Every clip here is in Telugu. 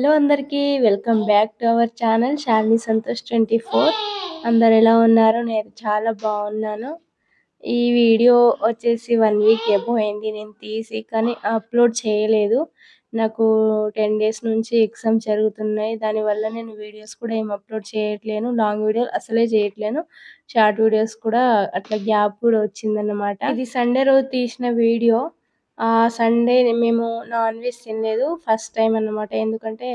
హలో అందరికీ welcome back to our channel Shalini Santosh twenty four. అందరు ఎలా ఉన్నారు? నేను చాలా బాగున్నాను. ఈ వీడియో వచ్చేసి వన్ వీక్ ఎబో అయింది. నేను తీసి కానీ అప్లోడ్ చేయలేదు. నాకు టెన్ డేస్ నుంచి ఎగ్జామ్స్ జరుగుతున్నాయి. దానివల్ల నేను వీడియోస్ కూడా ఏం అప్లోడ్ చేయట్లేను. లాంగ్ వీడియోలు అసలే చేయట్లేను. షార్ట్ వీడియోస్ కూడా అట్లా గ్యాప్ కూడా వచ్చిందన్నమాట. ఇది సండే రోజు తీసిన వీడియో. సండే మేము నాన్ వెజ్ తినలేదు. ఫస్ట్ టైం అన్నమాట. ఎందుకంటే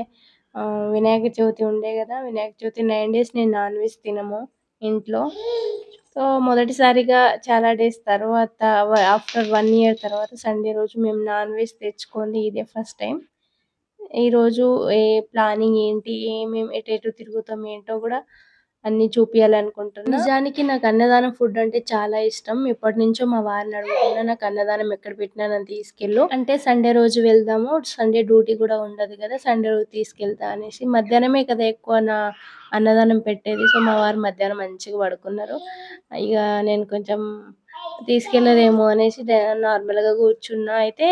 వినాయక చవితి ఉండే కదా. వినాయక చవితి నైన్ డేస్ నేను నాన్ వెజ్ తినము ఇంట్లో. సో మొదటిసారిగా చాలా డేస్ తర్వాత ఆఫ్టర్ వన్ ఇయర్ తర్వాత సండే రోజు మేము నాన్ వెజ్ తెచ్చుకుంది. ఇదే ఫస్ట్ టైం. ఈరోజు ఏ ప్లానింగ్ ఏంటి? ఏమేమి ఎటు ఎటు తిరుగుతాం ఏంటో కూడా అన్ని చూపించాలనుకుంటున్నా నిజానికి నాకు అన్నదానం ఫుడ్ అంటే చాలా ఇష్టం. ఇప్పటి నుంచో మా వారిని అడుగుతున్నా నాకు అన్నదానం ఎక్కడ పెట్టినా నన్ను తీసుకెళ్ళు. అంటే సండే రోజు వెళ్దాము. సండే డ్యూటీ కూడా ఉండదు కదా సండే రోజు తీసుకెళ్తా అనేసి. మధ్యాహ్నమే కదా ఎక్కువ నా అన్నదానం పెట్టేది. సో మా వారు మధ్యాహ్నం మంచిగా పడుకున్నారు. ఇక నేను కొంచెం తీసుకెళ్ళరేమో అనేసి నార్మల్గా కూర్చున్నా. అయితే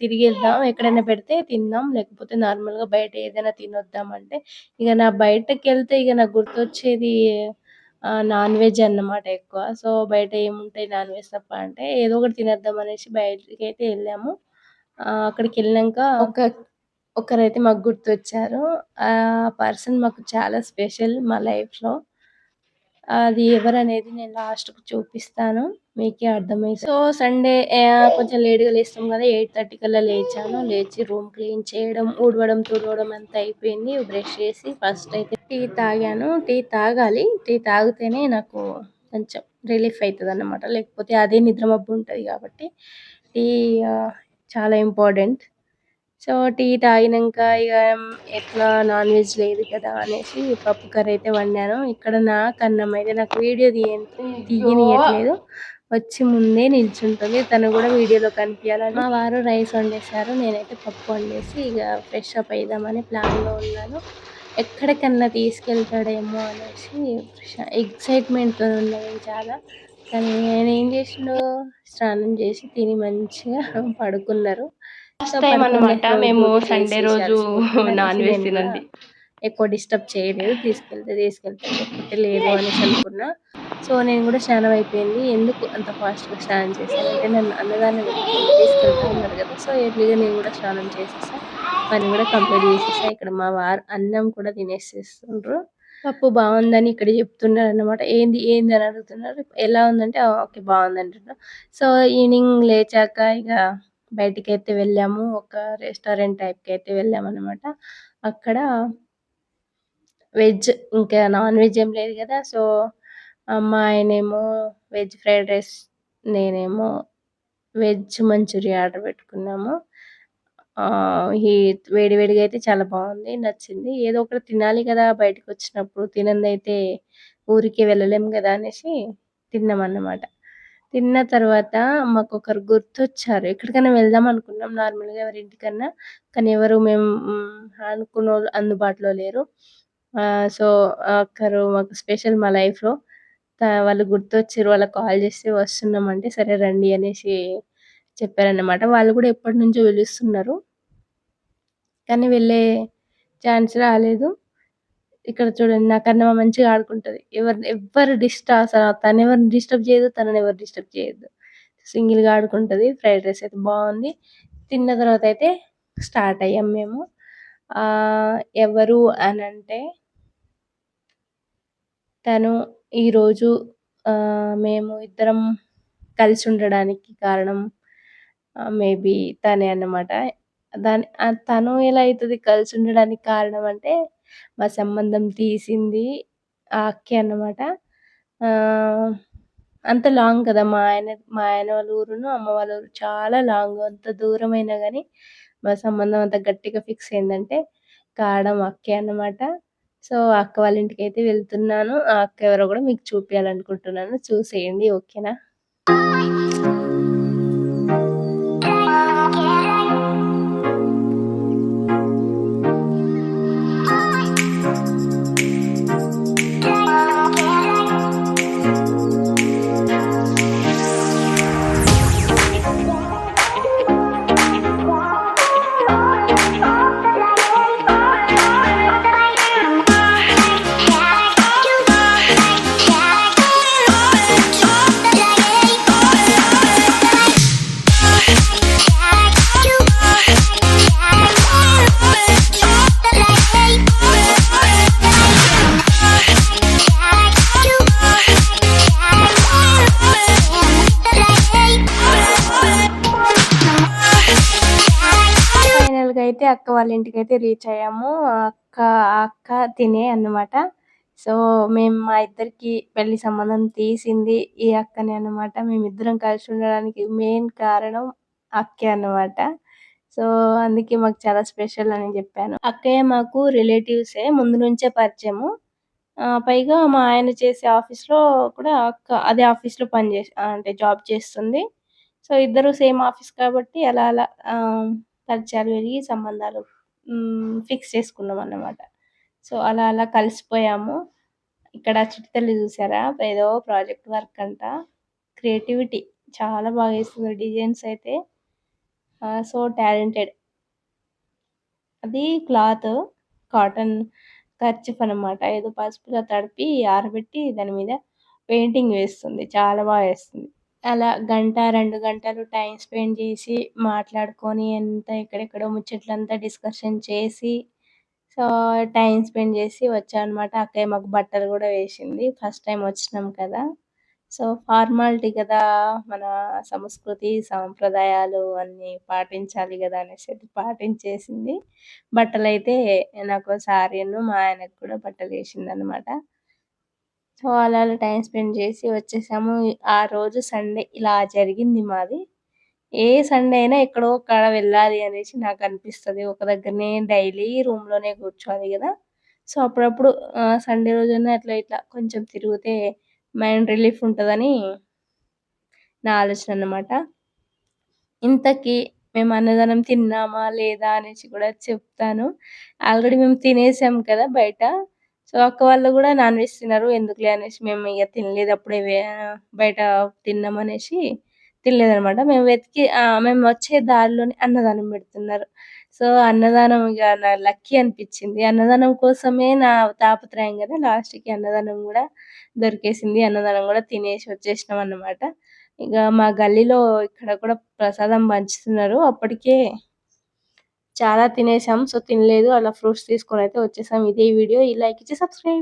తిరిగి వెళ్దాం ఎక్కడైనా పెడితే తిందాం లేకపోతే నార్మల్గా బయట ఏదైనా తినొద్దాం అంటే ఇక నా బయటకు వెళ్తే ఇక నాకు గుర్తొచ్చేది నాన్ వెజ్ అన్నమాట ఎక్కువ. సో బయట ఏముంటాయి నాన్ వెజ్ తప్ప అంటే ఏదో ఒకటి తినేద్దాం అనేసి బయటకి అయితే వెళ్ళాము అక్కడికి వెళ్ళాక ఒక ఒకరైతే మాకు గుర్తొచ్చారు. ఆ పర్సన్ మాకు చాలా స్పెషల్ మా లైఫ్లో. అది ఎవరనేది నేను లాస్ట్కు చూపిస్తాను. మీకే అర్థమైంది సో సండే కొంచెం లేట్గా లేస్తాం కదా ఎయిట్ థర్టీ కల్లా లేచాను. లేచి రూమ్ క్లీన్ చేయడం ఊడవడం తుడవడం అంతా అయిపోయింది. బ్రష్ చేసి ఫస్ట్ అయితే టీ తాగాను. టీ తాగాలి. టీ తాగితేనే నాకు కొంచెం రిలీఫ్ అవుతుంది అన్నమాట లేకపోతే అదే నిద్ర మబ్బు ఉంటుంది కాబట్టి టీ చాలా ఇంపార్టెంట్. సో టీ తాగినాక ఇక ఎట్లా నాన్ వెజ్ లేదు కదా అనేసి పప్పు కర్రీ అయితే వండాను. ఇక్కడ నా కన్నం అయితే నాకు వీడియో తీయ తీయనియట్లేదు. వచ్చి ముందే నిల్చుంటుంది. తను కూడా వీడియోలో కనిపించాలని మా వారు రైస్ వండేశారు. నేనైతే పప్పు వండేసి ఇక ఫ్రెష్ అప్ అయిదామని ప్లాన్లో ఉన్నాను. ఎక్కడికన్నా తీసుకెళ్తాడేమో అనేసి ఎక్సైట్మెంట్తో ఉన్నాను చాలా. కానీ నేను ఏం చేసిండో స్నానం చేసి తిని మంచిగా పడుకున్నారు. ఫస్ట్ టైం అనమాట మేము సండే రోజు నాన్ వెజ్ తినండి ఎక్కువ డిస్టర్బ్ చేయలేదు. తీసుకెళ్తే తీసుకెళ్తే లేకపోతే లేదు అనేసి అనుకున్నా. సో నేను కూడా స్నానం అయిపోయింది. ఎందుకు అంత ఫాస్ట్గా స్నానం చేశాను? అంటే నన్ను అన్నదాన్ని తీసుకెళ్తా ఉన్నారు కదా. సో ఎర్లీగా నేను కూడా స్నానం చేసేసా. పని కూడా కంప్లీట్ చేసేసా. ఇక్కడ మా వారు అన్నం కూడా తినేసేస్తుండ్రు. పప్పు బాగుందని ఇక్కడ చెప్తున్నారు అనమాట ఏంది ఏంది అని అడుగుతున్నారు. ఎలా ఉందంటే ఓకే బాగుంది అంటున్నారు. సో ఈవినింగ్ లేచాక ఇక బయటికి అయితే వెళ్ళాము. ఒక రెస్టారెంట్ టైప్కి అయితే వెళ్ళాము అనమాట అక్కడ వెజ్ ఇంకా నాన్ వెజ్ ఏం లేదు కదా. సో మా ఆయనేమో వెజ్ ఫ్రైడ్ రైస్ నేనేమో వెజ్ మంచూరియా ఆర్డర్ పెట్టుకున్నాము. ఈ వేడివేడిగా అయితే చాలా బాగుంది నచ్చింది. ఏదో ఒకటి తినాలి కదా బయటకు వచ్చినప్పుడు తినంది అయితే ఊరికే వెళ్ళలేము కదా అనేసి తిన్నాం అన్నమాట తిన్న తర్వాత మాకు ఒకరు గుర్తొచ్చారు. ఎక్కడికైనా వెళ్దాం అనుకున్నాం నార్మల్గా ఎవరి ఇంటికన్నా కానీ ఎవరు మేము అనుకున్న వాళ్ళు అందుబాటులో లేరు. సో ఒకరు మాకు స్పెషల్ మా లైఫ్లో. వాళ్ళు గుర్తొచ్చారు వాళ్ళకి కాల్ చేస్తే వస్తున్నామంటే సరే రండి అనేసి చెప్పారన్నమాట. వాళ్ళు కూడా ఎప్పటి నుంచో పిలుస్తున్నారు. కానీ వెళ్ళే ఛాన్స్ రాలేదు. ఇక్కడ చూడండి నాకన్నా మంచిగా ఆడుకుంటుంది. ఎవరు ఎవరు డిస్టర్బ్ అసలు తను ఎవరిని డిస్టర్బ్ చేయదు తనని ఎవరు డిస్టర్బ్ చేయొద్దు సింగిల్గా ఆడుకుంటుంది ఫ్రైడ్ రైస్ అయితే బాగుంది. తిన్న తర్వాత అయితే స్టార్ట్ అయ్యాం మేము. ఎవరు అని అంటే తను ఈరోజు మేము ఇద్దరం కలిసి ఉండడానికి కారణం మేబీ తనే అన్నమాట. దాని తను ఎలా అవుతుంది కలిసి ఉండడానికి కారణం అంటే మా సంబంధం తీసింది ఆ అక్కే అన్నమాట. అంత లాంగ్ కదా మా ఆయన మా ఆయన వాళ్ళ ఊరును అమ్మ వాళ్ళ ఊరు చాలా లాంగ్ అంత దూరమైనా కానీ మా సంబంధం అంత గట్టిగా ఫిక్స్ అయిందంటే కాడం అక్కే అన్నమాట. సో అక్క వాళ్ళ ఇంటికి అయితే వెళ్తున్నాను. ఆ అక్క ఎవరో కూడా మీకు చూపించాలనుకుంటున్నాను చూసేయండి ఓకేనా? అక్క వాళ్ళ ఇంటికైతే రీచ్ అయ్యాము. అక్క అక్క తినే అన్నమాట. సో మేము మా ఇద్దరికి పెళ్ళి సంబంధం తీసింది ఈ అక్కనే అన్నమాట. మేమిద్దరం కలిసి ఉండడానికి మెయిన్ కారణం అక్కే అన్నమాట. సో అందుకే మాకు చాలా స్పెషల్ అని చెప్పాను. అక్కయ్య మాకు రిలేటివ్సే ముందు నుంచే పరిచయము. పైగా మా ఆయన చేసే ఆఫీస్లో కూడా అక్క అదే ఆఫీస్లో పని చేసి అంటే జాబ్ చేస్తుంది. సో ఇద్దరు సేమ్ ఆఫీస్ కాబట్టి అలా అలా పరిచయాలు పెరిగి సంబంధాలు ఫిక్స్ చేసుకున్నాం అన్నమాట. సో అలా అలా కలిసిపోయాము. ఇక్కడ చిట్టితల్లి చూసారా? ఏదో ప్రాజెక్ట్ వర్క్ అంట. క్రియేటివిటీ చాలా బాగా వేస్తుంది డిజైన్స్ అయితే. So talented. అది క్లాత్ కాటన్ కర్చిఫ్ అన్నమాట. ఏదో పసుపులో తడిపి ఆరబెట్టి దాని మీద పెయింటింగ్ వేస్తుంది. చాలా బాగా వేస్తుంది. అలా గంట రెండు గంటలు టైం స్పెండ్ చేసి మాట్లాడుకొని ఎంత ఎక్కడెక్కడో ముచ్చట్లంతా డిస్కషన్ చేసి సో టైం స్పెండ్ చేసి వచ్చాం అన్నమాట అక్కయ్య మాకు బట్టలు కూడా వేసింది. ఫస్ట్ టైం వచ్చినాం కదా. సో ఫార్మాలిటీ కదా మన సంస్కృతి సాంప్రదాయాలు అన్ని పాటించాలి కదా అనేసి అయితే పాటించేసింది. బట్టలు అయితే నాకు సారీను మా ఆయనకు కూడా బట్టలు వేసింది అన్నమాట సో అలా అలా టైం స్పెండ్ చేసి వచ్చేసాము. ఆ రోజు సండే ఇలా జరిగింది మాది. ఏ సండే అయినా ఎక్కడో ఒక్కడ వెళ్ళాలి అనేసి నాకు అనిపిస్తుంది. ఒక దగ్గరనే డైలీ రూమ్లోనే కూర్చోాలి కూర్చోవాలి కదా. సో అప్పుడప్పుడు సండే రోజున అట్లా ఇట్లా కొంచెం తిరిగితే మైండ్ రిలీఫ్ ఉంటుందని నా ఆలోచన అన్నమాట. ఇంతకీ మేము అన్నదానం తిన్నామా లేదా అనేసి కూడా చెప్తాను. ఆల్రెడీ మేము తినేసాం కదా బయట. సో అక్క వాళ్ళు కూడా నాన్ వెజ్ తినరు. ఎందుకులే అనేసి మేము ఇక తినలేదు. అప్పుడే బయట తిన్నాం అనేసి తినలేదు మేము వెతికి మేము వచ్చే దారిలోనే అన్నదానం పెడుతున్నారు. సో అన్నదానం ఇక నా లక్కీ అనిపించింది. అన్నదానం కోసమే నా తాపత్రయం కదా. లాస్ట్కి అన్నదానం కూడా దొరికేసింది. అన్నదానం కూడా తినేసి వచ్చేసినాం అన్నమాట. ఇక మా గల్లీలో ఇక్కడ కూడా ప్రసాదం పంచుతున్నారు. అప్పటికే చాలా తినేసాం సో తినలేదు. అలా ఫ్రూట్స్ తీసుకొని అయితే వచ్చేసాం. ఇదే వీడియో. ఈ లైక్ ఇచ్చి సబ్స్క్రైబ్